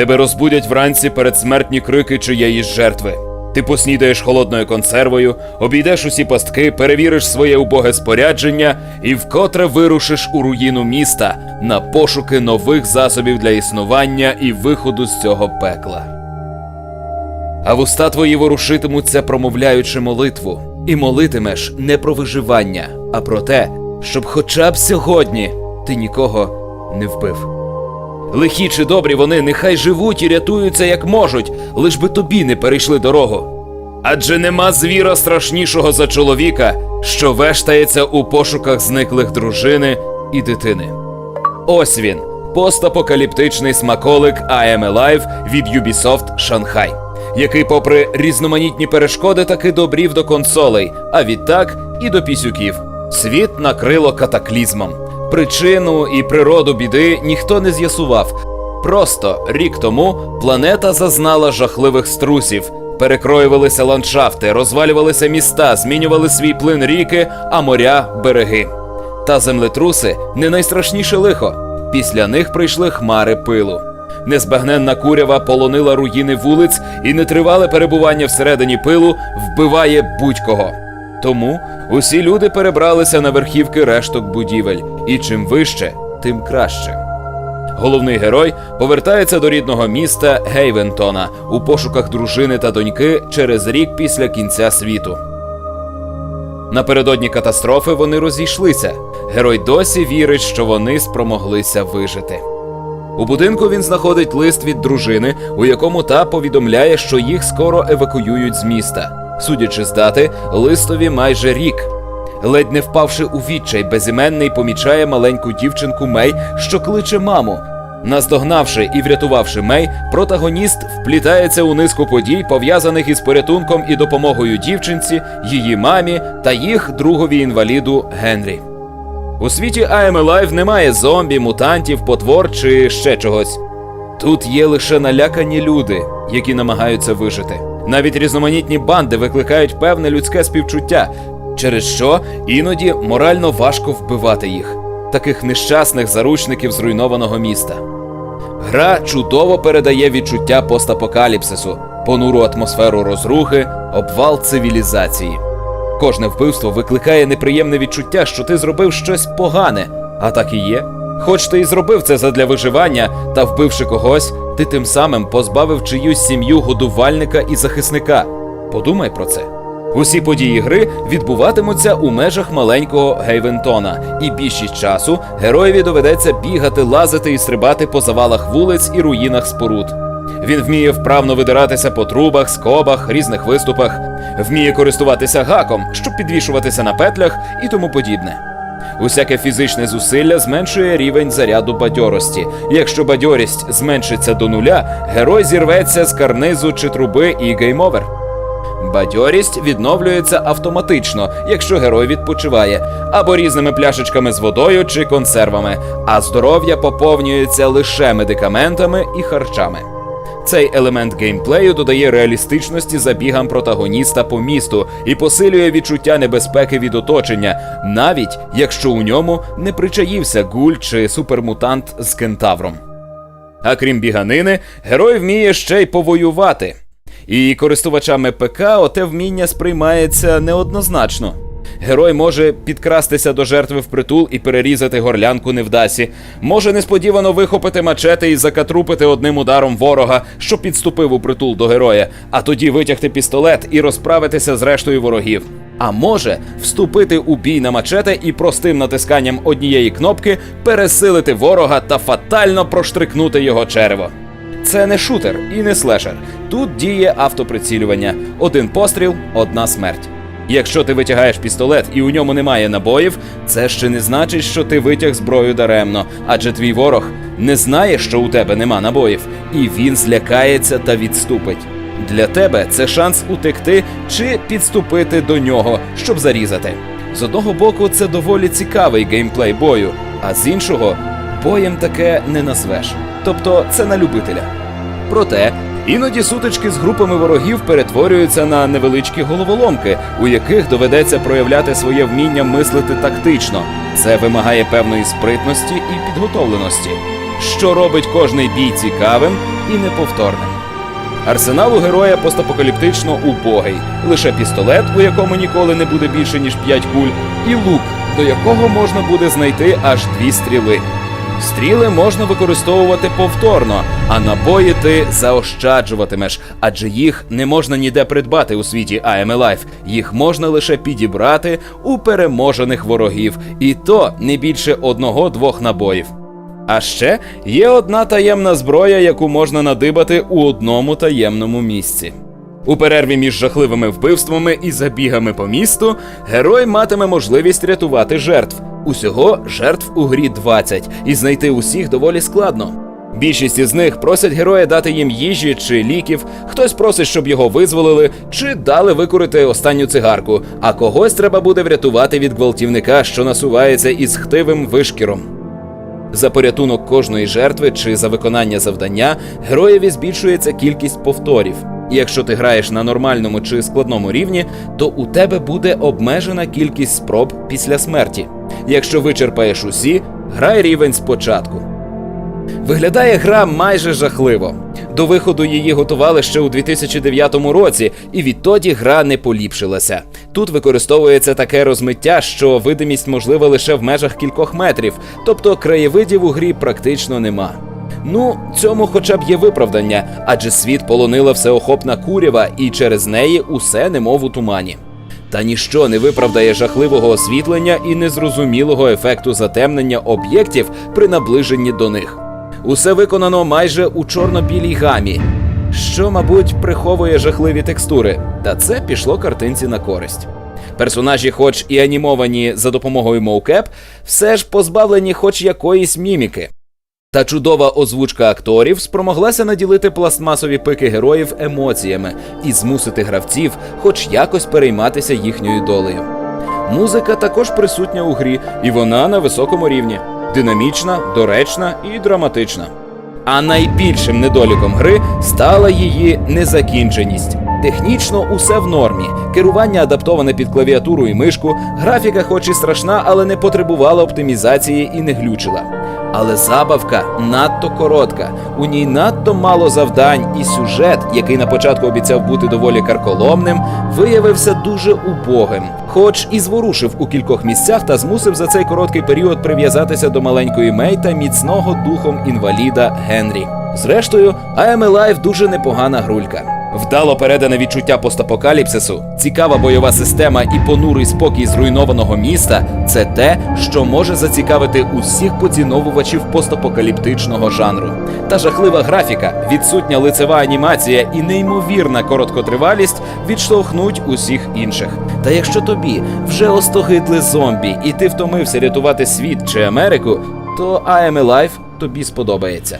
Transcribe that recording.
Тебе розбудять вранці передсмертні крики чиєїсь жертви. Ти поснідаєш холодною консервою, обійдеш усі пастки, перевіриш своє убоге спорядження і вкотре вирушиш у руїну міста на пошуки нових засобів для існування і виходу з цього пекла. А вуста твої ворушитимуться, промовляючи молитву, і молитимеш не про виживання, а про те, щоб хоча б сьогодні ти нікого не вбив. Лихі чи добрі вони нехай живуть і рятуються як можуть, лиш би тобі не перейшли дорогу. Адже нема звіра страшнішого за чоловіка, що вештається у пошуках зниклих дружини і дитини. Ось він, постапокаліптичний смаколик I Am Alive від Ubisoft Шанхай, який, попри різноманітні перешкоди, таки добрів до консолей, а відтак і до пісюків. Світ накрило катаклізмом. Причину і природу біди ніхто не з'ясував. Просто рік тому планета зазнала жахливих струсів. Перекроювалися ландшафти, розвалювалися міста, змінювали свій плин ріки, а моря береги. Та землетруси не найстрашніше лихо. Після них прийшли хмари пилу. Незбагненна курява полонила руїни вулиць, і нетривале перебування всередині пилу вбиває будь-кого. Тому усі люди перебралися на верхівки решток будівель, і чим вище, тим краще. Головний герой повертається до рідного міста Гейвентона у пошуках дружини та доньки через рік після кінця світу. Напередодні катастрофи вони розійшлися. Герой досі вірить, що вони спромоглися вижити. У будинку він знаходить лист від дружини, у якому та повідомляє, що їх скоро евакуюють з міста. Судячи з дати, листові майже рік. Ледь не впавши у відчай, безіменний помічає маленьку дівчинку Мей, що кличе маму. Наздогнавши і врятувавши Мей, протагоніст вплітається у низку подій, пов'язаних із порятунком і допомогою дівчинці, її мамі та їх другові інваліду Генрі. У світі I Am немає зомбі, мутантів, потвор чи ще чогось. Тут є лише налякані люди, які намагаються вижити. Навіть різноманітні банди викликають певне людське співчуття, через що іноді морально важко вбивати їх, таких нещасних заручників зруйнованого міста. Гра чудово передає відчуття постапокаліпсису, понуру атмосферу розрухи, обвал цивілізації. Кожне вбивство викликає неприємне відчуття, що ти зробив щось погане, а так і є. Хоч ти і зробив це задля виживання, та вбивши когось, ти тим самим позбавив чиюсь сім'ю годувальника і захисника. Подумай про це. Усі події гри відбуватимуться у межах маленького Гейвентона, і більшість часу героєві доведеться бігати, лазити і стрибати по завалах вулиць і руїнах споруд. Він вміє вправно видиратися по трубах, скобах, різних виступах, вміє користуватися гаком, щоб підвішуватися на петлях і тому подібне. Усяке фізичне зусилля зменшує рівень заряду бадьорості. Якщо бадьорість зменшиться до нуля, герой зірветься з карнизу чи труби і геймовер. Бадьорість відновлюється автоматично, якщо герой відпочиває, або різними пляшечками з водою чи консервами, а здоров'я поповнюється лише медикаментами і харчами. Цей елемент геймплею додає реалістичності забігам протагоніста по місту і посилює відчуття небезпеки від оточення, навіть якщо у ньому не причаївся гуль чи супермутант з кентавром. А крім біганини, герой вміє ще й повоювати. І користувачами ПК оте вміння сприймається неоднозначно. Герой може підкрастися до жертви впритул і перерізати горлянку невдасі, може несподівано вихопити мачети і закатрупити одним ударом ворога, що підступив у притул до героя, а тоді витягти пістолет і розправитися з рештою ворогів. А може вступити у бій на мачете і простим натисканням однієї кнопки пересилити ворога та фатально проштрикнути його черево. Це не шутер і не слешер. Тут діє автоприцілювання. Один постріл, одна смерть. Якщо ти витягаєш пістолет і у ньому немає набоїв, це ще не значить, що ти витяг зброю даремно, адже твій ворог не знає, що у тебе нема набоїв, і він злякається та відступить. Для тебе це шанс утекти чи підступити до нього, щоб зарізати. З одного боку, це доволі цікавий геймплей бою, а з іншого боєм таке не назвеш. Тобто це на любителя. Проте іноді сутички з групами ворогів перетворюються на невеличкі головоломки, у яких доведеться проявляти своє вміння мислити тактично. Це вимагає певної спритності і підготовленості. Що робить кожний бій цікавим, і неповторним. Арсенал у героя постапокаліптично убогий, лише пістолет, у якому ніколи не буде більше ніж 5 куль, і лук, до якого можна буде знайти аж дві стріли. Стріли можна використовувати повторно, а набої ти заощаджуватимеш, адже їх не можна ніде придбати у світі I Am Alive. Їх можна лише підібрати у переможених ворогів, і то не більше одного-двох набоїв. А ще є одна таємна зброя, яку можна надибати у одному таємному місці. У перерві між жахливими вбивствами і забігами по місту герой матиме можливість рятувати жертв. Усього жертв у грі 20, і знайти усіх доволі складно. Більшість із них просять героя дати їм їжі чи ліків, хтось просить, щоб його визволили, чи дали викурити останню цигарку, а когось треба буде врятувати від гвалтівника, що насувається із хтивим вишкіром. За порятунок кожної жертви чи за виконання завдання героєві збільшується кількість повторів. Якщо ти граєш на нормальному чи складному рівні, то у тебе буде обмежена кількість спроб після смерті. Якщо вичерпаєш усі, грай рівень спочатку. Виглядає гра майже жахливо. До виходу її готували ще у 2009 році, і відтоді гра не поліпшилася. Тут використовується таке розмиття, що видимість можлива лише в межах кількох метрів, тобто краєвидів у грі практично нема. Ну, цьому хоча б є виправдання, адже світ полонила всеохопна курява, і через неї усе немов у тумані. Та ніщо не виправдає жахливого освітлення і незрозумілого ефекту затемнення об'єктів при наближенні до них. Усе виконано майже у чорно-білій гамі, що, мабуть, приховує жахливі текстури, та це пішло картинці на користь. Персонажі, хоч і анімовані за допомогою моукеп, все ж позбавлені хоч якоїсь міміки. Та чудова озвучка акторів спромоглася наділити пластмасові пики героїв емоціями і змусити гравців хоч якось перейматися їхньою долею. Музика також присутня у грі, і вона на високому рівні динамічна, доречна і драматична. А найбільшим недоліком гри стала її незакінченість. Технічно усе в нормі. Керування адаптоване під клавіатуру і мишку, графіка, хоч і страшна, але не потребувала оптимізації і не глючила. Але забавка надто коротка, у ній надто мало завдань, і сюжет, який на початку обіцяв бути доволі карколомним, виявився дуже убогим, хоч і зворушив у кількох місцях та змусив за цей короткий період прив'язатися до маленької Мей та міцного духом інваліда Генрі. Зрештою, I Am Alive дуже непогана грулька. Вдало передане відчуття постапокаліпсису, цікава бойова система і понурий спокій зруйнованого міста це те, що може зацікавити усіх поціновувачів постапокаліптичного жанру. Та жахлива графіка, відсутня лицева анімація і неймовірна короткотривалість відштовхнуть усіх інших. Та якщо тобі вже остогидли зомбі, і ти втомився рятувати світ чи Америку, то I Am Alive тобі сподобається.